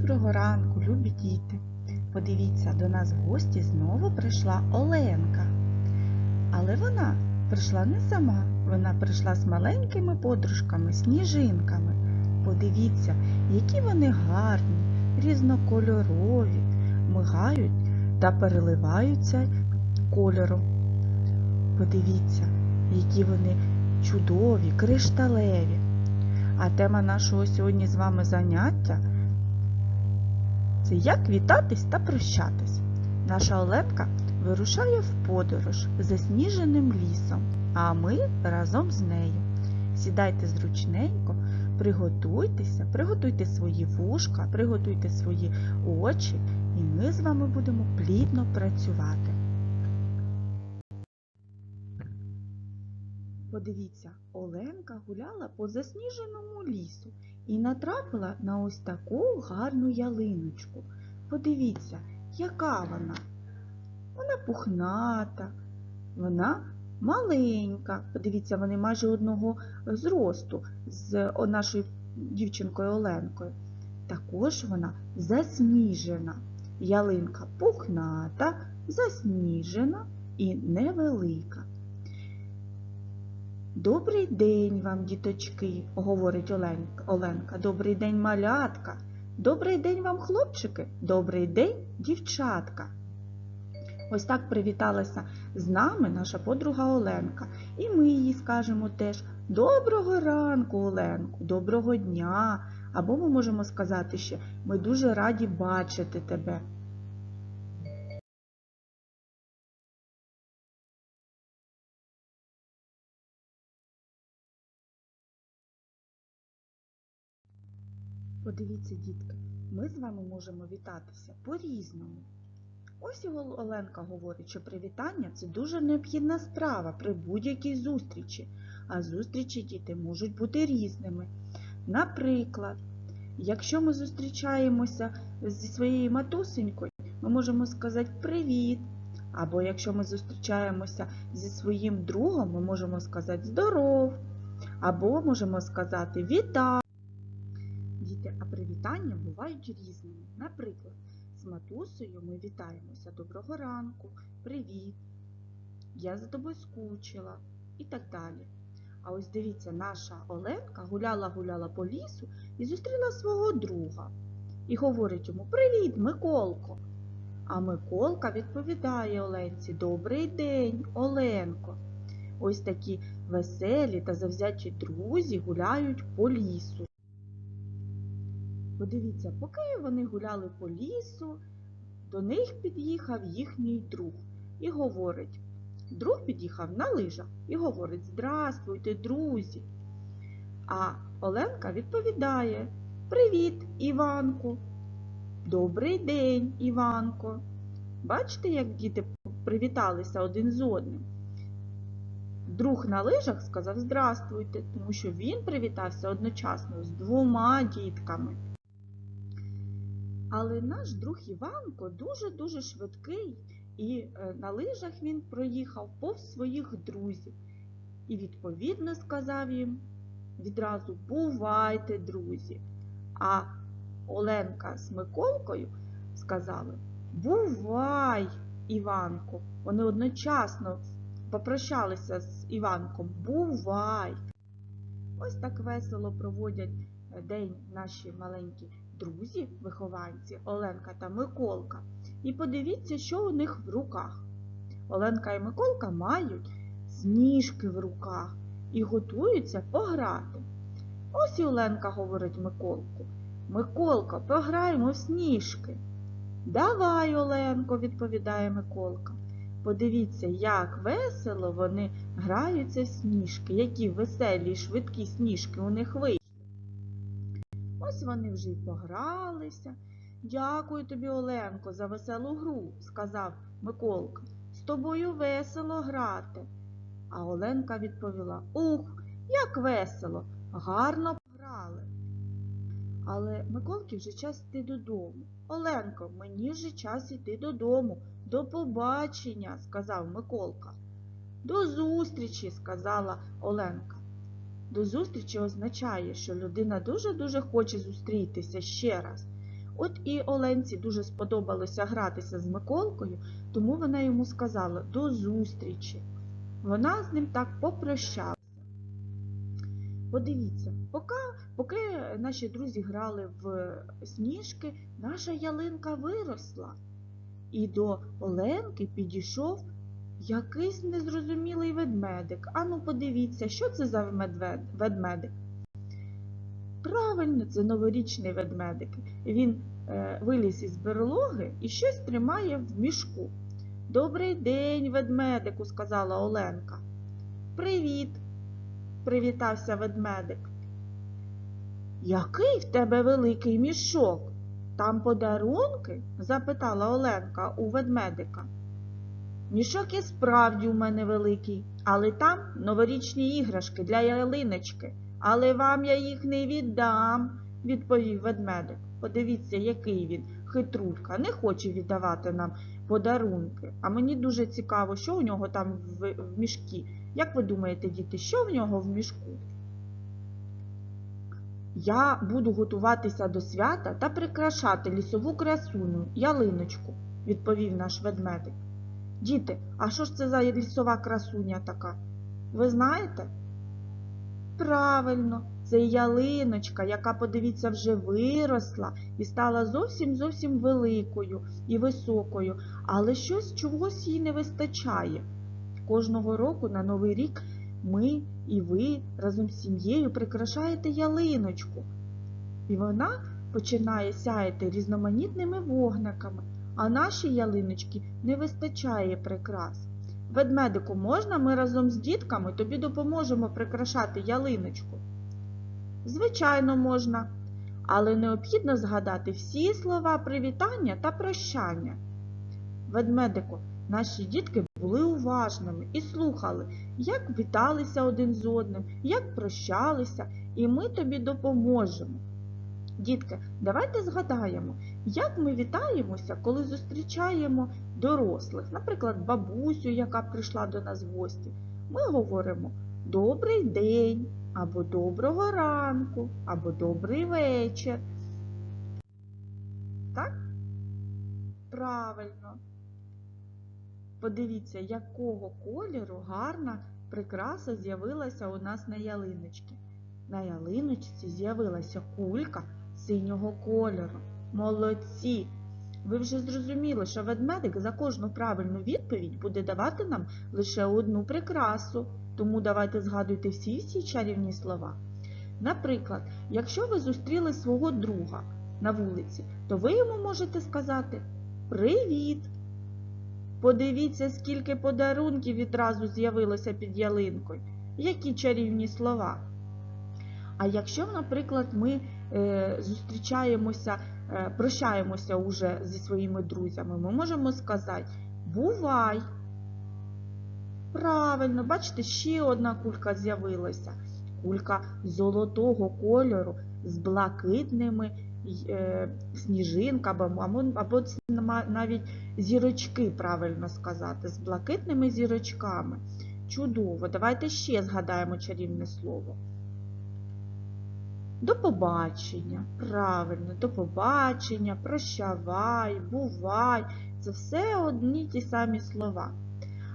Доброго ранку, любі діти. Подивіться, до нас в гості знову прийшла Оленка. Але вона прийшла не сама, вона прийшла з маленькими подружками, сніжинками. Подивіться, які вони гарні, різнокольорові, мигають та переливаються кольором. Подивіться, які вони чудові, кришталеві. А тема нашого сьогодні з вами заняття це як вітатись та прощатись. Наша Оленка вирушає в подорож засніженим лісом, а ми разом з нею. Сідайте зручненько, приготуйтеся, приготуйте свої вушка, приготуйте свої очі, і ми з вами будемо плідно працювати. Подивіться, Оленка гуляла по засніженому лісу і натрапила на ось таку гарну ялиночку. Подивіться, яка вона. Вона пухната, вона маленька. Подивіться, вони майже одного зросту з нашою дівчинкою Оленкою. Також вона засніжена. Ялинка пухната, засніжена і невелика. Добрий день вам, діточки, говорить Оленка. Оленка. Добрий день, малятка. Добрий день вам, хлопчики. Добрий день, дівчатка. Ось так привіталася з нами наша подруга Оленка. І ми їй скажемо теж Доброго ранку, Оленку, доброго дня. Або ми можемо сказати ще Ми дуже раді бачити тебе. Подивіться, дітки, ми з вами можемо вітатися по-різному. Ось Ол- Оленка говорить, що привітання це дуже необхідна справа при будь-якій зустрічі, а зустрічі діти можуть бути різними. Наприклад, якщо ми зустрічаємося зі своєю матусенькою, ми можемо сказати привіт. Або якщо ми зустрічаємося зі своїм другом, ми можемо сказати здоров. Або можемо сказати вітаю. Привітання бувають різними. Наприклад, з матусею ми вітаємося доброго ранку, привіт, я за тобою скучила і так далі. А ось дивіться, наша Оленка гуляла-гуляла по лісу і зустріла свого друга. І говорить йому Привіт, Миколко. А Миколка відповідає Оленці Добрий день, Оленко. Ось такі веселі та завзяті друзі гуляють по лісу. Подивіться, поки вони гуляли по лісу, до них під'їхав їхній друг і говорить. Друг під'їхав на лижах і говорить Здрастуйте, друзі. А Оленка відповідає Привіт, Іванку. Добрий день, Іванко. Бачите, як діти привіталися один з одним? Друг на лижах сказав Здрастуйте, тому що він привітався одночасно з двома дітками. Але наш друг Іванко дуже-дуже швидкий, і е, на лижах він проїхав повз своїх друзів. І відповідно сказав їм відразу Бувайте, друзі. А Оленка з Миколкою сказали Бувай, Іванко. Вони одночасно попрощалися з Іванком. Бувай! Ось так весело проводять е, день наші маленькі друзі, вихованці Оленка та Миколка. І подивіться, що у них в руках. Оленка і Миколка мають сніжки в руках і готуються пограти. Ось і Оленка говорить Миколку. Миколка, пограємо в сніжки. Давай, Оленко, відповідає Миколка. Подивіться, як весело вони граються в сніжки, які веселі швидкі сніжки у них вийшли. Ось вони вже й погралися. Дякую тобі, Оленко, за веселу гру, сказав Миколка. З тобою весело грати. А Оленка відповіла Ух, як весело, гарно пограли. Але Миколки вже час йти додому. Оленко, мені вже час йти додому. До побачення, сказав Миколка. До зустрічі, сказала Оленка. До зустрічі означає, що людина дуже-дуже хоче зустрітися ще раз. От і Оленці дуже сподобалося гратися з Миколкою, тому вона йому сказала до зустрічі. Вона з ним так попрощалася. Подивіться, поки, поки наші друзі грали в сніжки, наша ялинка виросла. І до Оленки підійшов якийсь незрозумілий ведмедик. Ану, подивіться, що це за ведмедик? Правильно, це новорічний ведмедик. Він е, виліз із берлоги і щось тримає в мішку. Добрий день, ведмедику, сказала Оленка. Привіт, привітався ведмедик. Який в тебе великий мішок? Там подарунки? запитала Оленка у ведмедика. Мішок і справді у мене великий, але там новорічні іграшки для ялиночки. Але вам я їх не віддам, відповів ведмедик. Подивіться, який він, хитрулька, не хоче віддавати нам подарунки. А мені дуже цікаво, що у нього там в, в мішку. Як ви думаєте, діти, що в нього в мішку? Я буду готуватися до свята та прикрашати лісову красуню, ялиночку, відповів наш ведмедик. Діти, а що ж це за лісова красуня така? Ви знаєте? Правильно, це ялиночка, яка, подивіться, вже виросла і стала зовсім зовсім великою і високою, але щось чогось їй не вистачає. Кожного року на Новий рік ми і ви разом з сім'єю прикрашаєте ялиночку, і вона починає сяяти різноманітними вогниками, а нашій ялиночці не вистачає прикрас. Ведмедику, можна ми разом з дітками тобі допоможемо прикрашати ялиночку? Звичайно, можна, але необхідно згадати всі слова привітання та прощання. Ведмедику, наші дітки були уважними і слухали, як віталися один з одним, як прощалися, і ми тобі допоможемо. Дітки, давайте згадаємо, як ми вітаємося, коли зустрічаємо дорослих, наприклад, бабусю, яка прийшла до нас в гості. Ми говоримо Добрий день, або доброго ранку, або добрий вечір. Так? Правильно. Подивіться, якого кольору гарна прикраса з'явилася у нас на ялиночці. На ялиночці з'явилася кулька синього кольору. Молодці! Ви вже зрозуміли, що ведмедик за кожну правильну відповідь буде давати нам лише одну прикрасу. Тому давайте згадуйте всі всі чарівні слова. Наприклад, якщо ви зустріли свого друга на вулиці, то ви йому можете сказати Привіт! Подивіться, скільки подарунків відразу з'явилося під ялинкою. Які чарівні слова. А якщо, наприклад, ми зустрічаємося, е, прощаємося уже зі своїми друзями, ми можемо сказати Бувай! Правильно, бачите, ще одна кулька з'явилася. Кулька золотого кольору з блакитними е, сніжинками, або навіть зірочки, правильно сказати, з блакитними зірочками. Чудово! Давайте ще згадаємо чарівне слово. До побачення, правильно, до побачення, прощавай, бувай. Це все одні ті самі слова.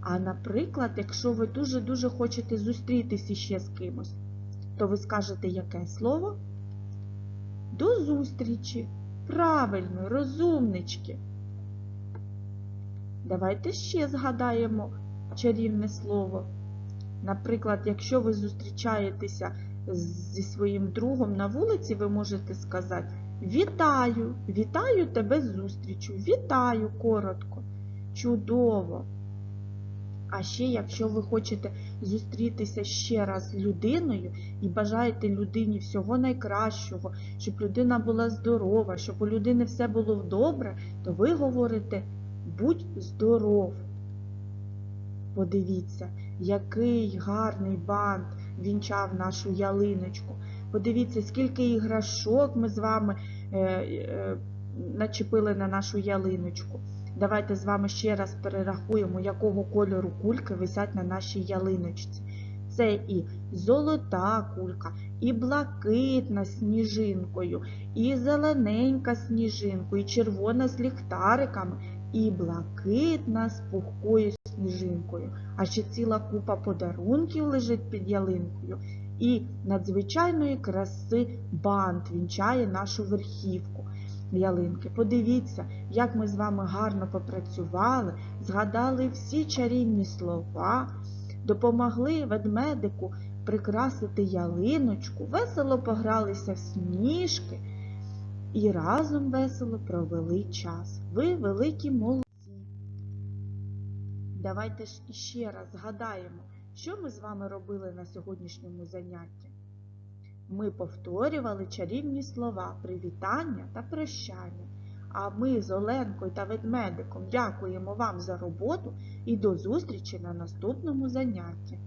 А наприклад, якщо ви дуже-дуже хочете зустрітися ще з кимось, то ви скажете яке слово? До зустрічі. Правильно, розумнички. Давайте ще згадаємо чарівне слово. Наприклад, якщо ви зустрічаєтеся зі своїм другом на вулиці, ви можете сказати Вітаю! Вітаю тебе з зустрічю! Вітаю коротко! Чудово! А ще, якщо ви хочете зустрітися ще раз з людиною і бажаєте людині всього найкращого, щоб людина була здорова, щоб у людини все було добре, то ви говорите будь здоров. Подивіться, який гарний бант вінчав нашу ялиночку. Подивіться, скільки іграшок ми з вами е, е, начепили на нашу ялиночку. Давайте з вами ще раз перерахуємо, якого кольору кульки висять на нашій ялиночці. Це і золота кулька, і блакитна сніжинкою, і зелененька сніжинкою, і червона з ліхтариками, і блакитна з пухкою сніжинкою. А ще ціла купа подарунків лежить під ялинкою. І надзвичайної краси бант вінчає нашу верхівку ялинки. Подивіться, як ми з вами гарно попрацювали, згадали всі чарівні слова, допомогли ведмедику прикрасити ялиночку, весело погралися в сніжки і разом весело провели час. Ви великі молодці. Давайте ж іще раз згадаємо, що ми з вами робили на сьогоднішньому занятті. Ми повторювали чарівні слова привітання та прощання. А ми з Оленкою та ведмедиком дякуємо вам за роботу і до зустрічі на наступному занятті.